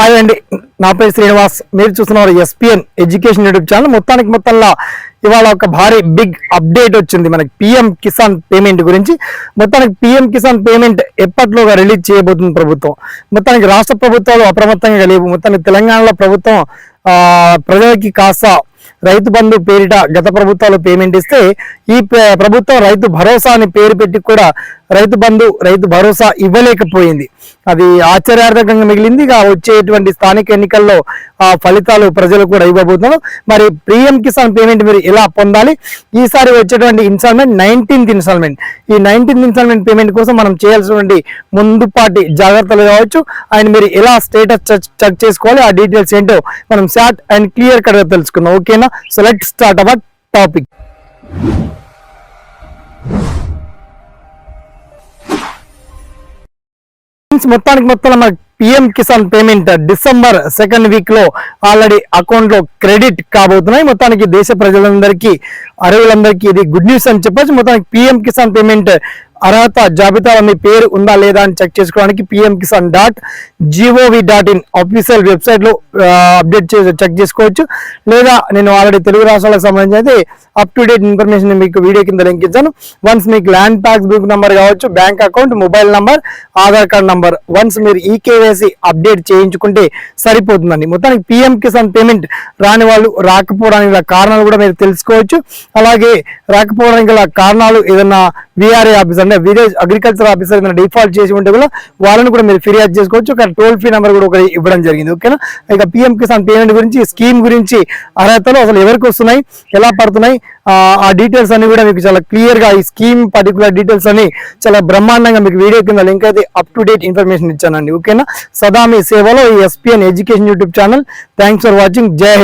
Hi అండి. నా పేరు శ్రీనివాస్. మీరు చూస్తున్నారు ఎస్పిఎన్ ఎడ్యుకేషన్ యూట్యూబ్ ఛానల్. మొత్తానికి మొత్తంలో ఇవాళ ఒక భారీ బిగ్ అప్డేట్ వచ్చింది మనకి పిఎం కిసాన్ పేమెంట్ గురించి. మొత్తానికి పిఎం కిసాన్ పేమెంట్ ఎప్పట్లోగా రిలీజ్ చేయబోతుంది ప్రభుత్వం? మొత్తానికి రాష్ట్ర ప్రభుత్వాలు అప్రమత్తంగా లేవు. మొత్తానికి తెలంగాణలో ప్రభుత్వం ప్రజలకి కాస్త రైతు బంధు పేరిట గత ప్రభుత్వాలు పేమెంట్ ఇస్తే ఈ ప్రభుత్వం రైతు భరోసా అని పేరు పెట్టి కూడా రైతు బంధు రైతు భరోసా ఇవ్వలేకపోయింది. అది ఆశ్చర్యార్థకంగా మిగిలింది. ఇక వచ్చేటువంటి స్థానిక ఎన్నికల్లో ఆ ఫలితాలు ప్రజలు కూడా ఇవ్వబోతున్నారు. మరి పిఎం కిసాన్ పేమెంట్ మీరు ఎలా పొందాలి? ఈసారి వచ్చేటువంటి ఇన్స్టాల్మెంట్ నైన్టీన్త్ ఇన్స్టాల్మెంట్. ఈ నైన్టీన్త్ ఇన్స్టాల్మెంట్ పేమెంట్ కోసం మనం చేయాల్సినటువంటి ముందుపాటి జాగ్రత్తలు కావచ్చు. అండ్ మీరు ఎలా స్టేటస్ చెక్ చేసుకోవాలి? ఆ డీటెయిల్స్ ఏంటో మనం షార్ట్ అండ్ క్లియర్ కట్గా తెలుసుకుందాం. ఓకేనా? So let start our topic మొత్తానికి మొత్తం మన PM Kisan payment December second వీక్లో ఆల్రెడీ అకౌంట్లో క్రెడిట్ కాబోతున్నాయి. మొత్తానికి దేశ ప్రజలందరికీ అరవులందరికీ ఇది గుడ్ న్యూస్ అని చెప్పొచ్చు. మొత్తానికి పిఎం కిసాన్ పేమెంట్ అర్హత జాబితాలో మీ పేరు ఉందా లేదా అని చెక్ చేసుకోవడానికి PM Kisan dot G O V dot in official వెబ్సైట్లో అప్డేట్ చేసి చెక్ చేసుకోవచ్చు. లేదా నేను ఆల్రెడీ తెలుగు రాష్ట్రాలకు సంబంధించి అయితే అప్ టు డేట్ ఇన్ఫర్మేషన్ మీకు వీడియో కింద లింక్ ఇచ్చాను. వన్స్ మీకు ల్యాండ్ ట్యాక్స్ బుక్ నెంబర్ కావచ్చు bank account mobile number Aadhaar card number once మీరు ఈ కేవైసీ అప్డేట్ చేయించుకుంటే సరిపోతుందండి. మొత్తానికి పిఎం కిసాన్ పేమెంట్ రాని వాళ్ళు రాకపోవడానికి కారణాలు కూడా మీరు తెలుసుకోవచ్చు. అలాగే రాకపోవడానికి గల కారణాలు ఏదైనా విఆర్ఏ ఆఫీస్ అంటే విలేజ్ అగ్రికల్చర్ ఆఫీసర్ ఏదైనా డిఫాల్ట్ చేసి ఉంటే కూడా వాళ్ళని కూడా మీరు ఫిర్యాదు చేసుకోవచ్చు. ఒక టోల్ ఫ్రీ నెంబర్ కూడా ఒకటి ఇవ్వడం జరిగింది. ఓకేనా ఇక పిఎం కిసాన్ పేమెంట్ గురించి స్కీమ్ గురించి అర్హతలు అసలు ఎవరికి వస్తున్నాయి ఎలా పడుతున్నాయి ఆ డీటెయిల్స్ అన్ని కూడా మీకు చాలా క్లియర్గా ఈ స్కీమ్ పర్టికులర్ డీటెయిల్స్ అన్ని చాలా బ్రహ్మాండంగా మీకు వీడియో కింద లింక్ అయితే అప్ టు డేట్ ఇన్ఫర్మేషన్ ఇచ్చానండి. ఓకేనా సదా మీ సేవలో ఈ SPN education YouTube channel thanks for watching జై హింద్